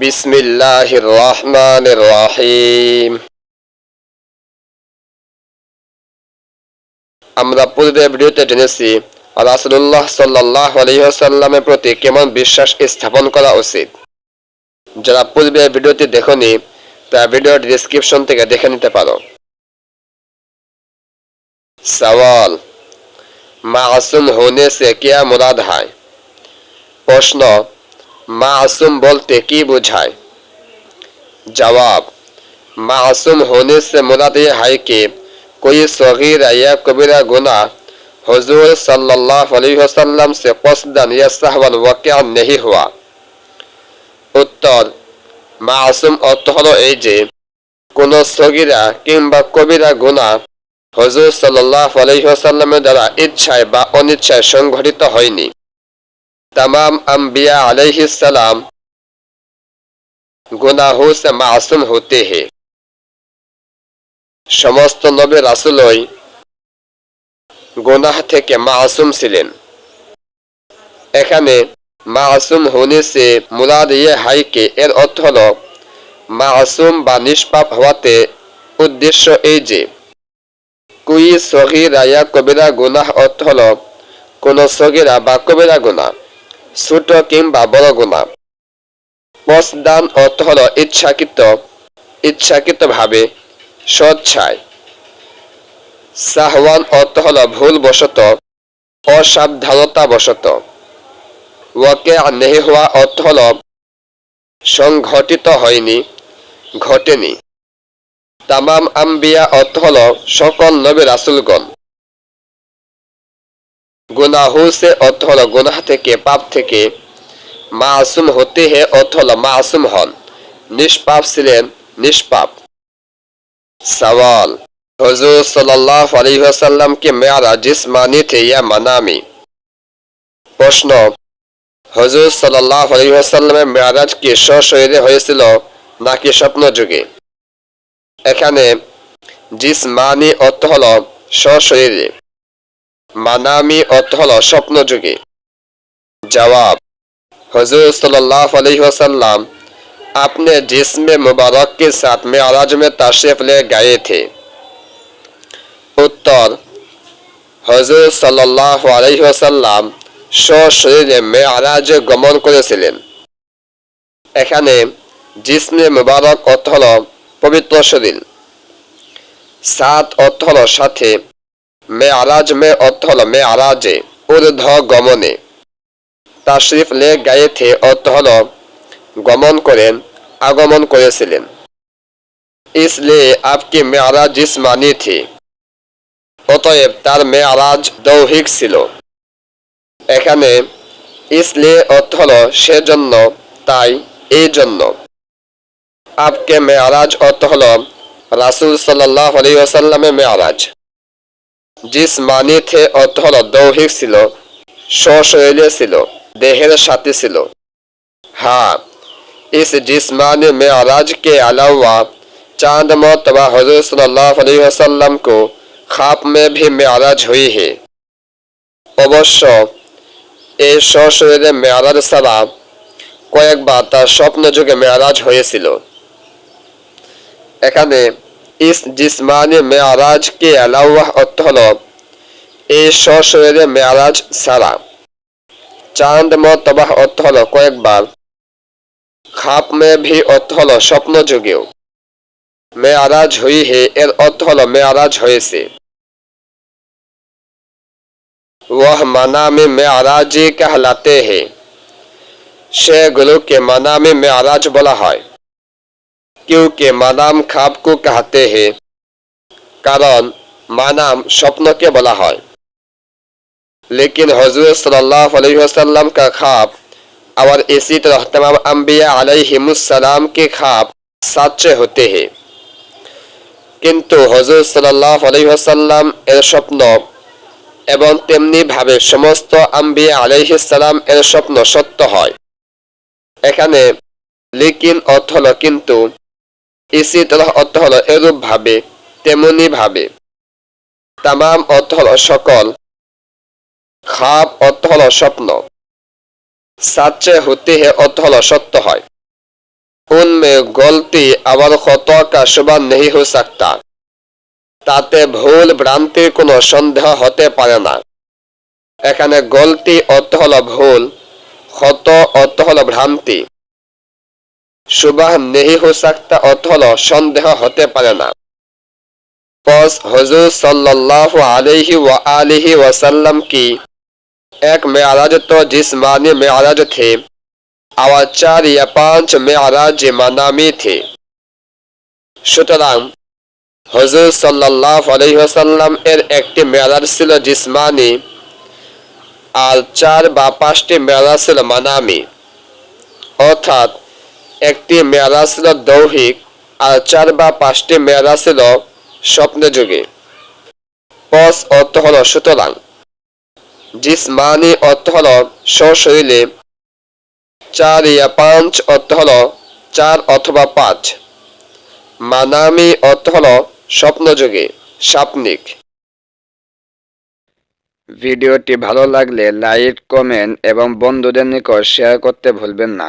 বিসমিল্লাহির আমরা পূর্বে ভিডিওতে জেনেছি রাসুল্লাহ সাল্লাহ আলহিহাসাল্লামের প্রতি কেমন বিশ্বাস স্থাপন করা উচিত। যারা পূর্বে ভিডিওটি দেখনি তা ভিডিওর ডিসক্রিপশন থেকে দেখে নিতে পারো। সওয়াল, মাসুম হোনে সে কিয়া মুরাদ হয় প্রশ্ন মাসুম বলতে কি বোঝায় जवाब मासूम होने से मुराद ये है कि कोई सगीरा या कबीरा गुनाह हुजूर सल्लल्लाहु अलैहि वसल्लम से कसदन या सहवन वाक़या नहीं हुआ উত্তর মাসুম অর্থ হলো এই যে কোন সগিরা কিংবা কবিরা গুনাহ হজুর সাল্লাহ আলহিহাসাল্লামের দ্বারা ইচ্ছায় বা অনিচ্ছায় সংঘটিত হয়নি तमाम अम्बिया अलैहिस्सलाम গুনাহু সে মাসুম হতে হে সমস্ত নবী রাসুলই গুনাহ থেকে মাসুম ছিলেন এখানে মাসুম হোনে সে মুরাদ ইয়ে হাইকে এর অর্থ হল মাসুম বা নিষ্পাপ হওয়াতে উদ্দেশ্য এই যে কুই সগিরা ইয়া কবিরা গুনাহ অর্থ হল কোন সগিরা বা কবিরা গুনাহ ছোট কিংবা বড় গুণা পসদান অর্থ হল ইচ্ছাকৃত ইচ্ছাকৃত ভাবে স্বচ্ছায় সাহওয়ান অর্থ হল ভুল বশত অসাবধানতা বশত ওয়াকে নেহে হওয়া অর্থ হল সংঘটিত হয়নি, ঘটেনি। তামাম আম্বিয়া অর্থ হল সকল নবী রাসুলগণ। সে অর্থ হল গুনাহ থেকে, পাপ থেকে মাসুম হতে হে অর্থ হল মাসুম হন। নিষ্পাপ ছিলেন, নিষ্পাপ। সওয়াল, হজুর সাল্লাহ আলহিহাসাল্লাম কে মেয়ারা জিসমানি থে ইয়া মানামি। প্রশ্ন, হজুর সাল্লাহ আলহিহাসাল্লামের মেয়ারাজ কি সশরীরে হয়েছিল নাকি স্বপ্ন যুগে? এখানে জিসমানি অর্থ হল সশরীরে মানামি অর্থ হল স্বপ্ন যুগে জবাব हजूर सल्लल्लाहु अलैहि वसल्लम अपने जिस्म मुबारक के साथ मेराज में तशरीफ ले गए थे उत्तर হজুর সাল্লাহ আলহি ওসাল্লাম সশরীরে মেয়ারাজে গমন করেছিলেন এখানে জিসমে মুবারক অর্থ হল পবিত্র শরীর সাত অর্থ হল সাথে মেয়ারাজ মে অর্থ হল মেয়ারাজে ঊর্ধ্ব গমনে তাশরিফ লে গায়ে থে অর্থ হল গমন করেন আগমন করেছিলেন इसलिए आपकी মেয়ারাজ জিসমানি থি অতএব তার মেয়ারাজ দৌহিক ছিল এখানে ইসলিয়ে অর্থ হল সেজন্য তাই এই জন্য আপকে মেয়ারাজ অর্থ হল রাসুল সাল্লাহ আলী ওসাল্লামের মেয়ারাজ জিসমানি থে অর্থ হল দৌহিক ছিল সশৈলে ছিল देहर साथी सिलो हाँ इस जिस्मानी मेराज के अलावा चांद मोतबा हजूर सल्लल्लाहु अलैहि वसल्लम को खाप में भी मेराज हुई है অবশ্য এই সশরীরে মেয়ারাজ ছাড়া কয়েকবার তার স্বপ্ন যুগে মেয়ারাজ হয়েছিল এখানে ইস জিসমানি মেয়ারাজ কে আলাওয়া অর্থ হল এই সশরীরে মেয়ারাজ ছাড়া চাঁদ মতবাহ অর্থ হল কয়েকবার খাপ মে ভি অর্থ হল স্বপ্ন যুগেও মেয়ারাজ হুই হে এর অর্থ হল মেয়ারাজ হয়েছে वह मनामी मेयाराजी कहलाते हैं সেগুলোকে মানামে মেয়ারাজ বলা হয় কেউকে মানাম খাপকু कहते हैं কারণ মানাম স্বপ্নকে বলা হয় लेकिन हजूर सल्लल्लाहु अलैहि वसल्लम का ख्वाब और इसी तरह तमाम अम्बिया अलैहिमुस्सलाम के ख्वाब सच्चे होते हैं কিন্তু হজরত সাল্লাহ আলহিহাসাল্লাম এর স্বপ্ন এবং তেমনি ভাবে সমস্ত আম্বিয়া আলহিসাল্লাম এর স্বপ্ন সত্য হয় এখানে লিকিন অর্থ হল কিন্তু ইসির অর্থ হল এরূপ ভাবে তেমনি ভাবে। তামাম অর্থ হল সকল খাপ অর্থ হল স্বপ্ন। সাচে হতে হে অর্থ হল সত্য হয়। উনমে গলতি আবার কত কা সুবান নেহি হো সাকতা। তাতে ভুল ভ্রান্তির কোনো সন্দেহ হতে পারে না। এখানে গলতি অর্থ হল ভুল ক্ষত অর্থ হল ভ্রান্তি। সুবাহ নেহি হো সাকতা অর্থ হলো সন্দেহ হতে পারে না পস হজুর সাল্লাল্লাহু আলাইহি ওয়া আলিহি ওয়াসাল্লাম की एक मेराज तो जिस्मानी मेराज थे और चार या पांच मेराज मानामी थे সুতরাং হজুর সাল্লাহ আলহিহাসাল্লাম এর একটি মেয়ারাজ ছিল জিসমানি আর চার বা পাঁচটি মেয়ারাজ ছিল মানামি অর্থাৎ একটি মেয়ারাজ ছিল দৌহিক আর চার বা পাঁচটি মেয়ারাজ ছিল স্বপ্নে যুগে পস অর্থ হল সুতরাং। জিসমানি অর্থ হল সশরীরে চার ইয়া পাঁচ অর্থ হল চার অথবা পাঁচ। মানামি অর্থ হল স্বপ্নযোগে, সাপনিক। ভিডিওটি ভালো লাগলে লাইক, কমেন্ট এবং বন্ধুদের নিকট শেয়ার করতে ভুলবেন না।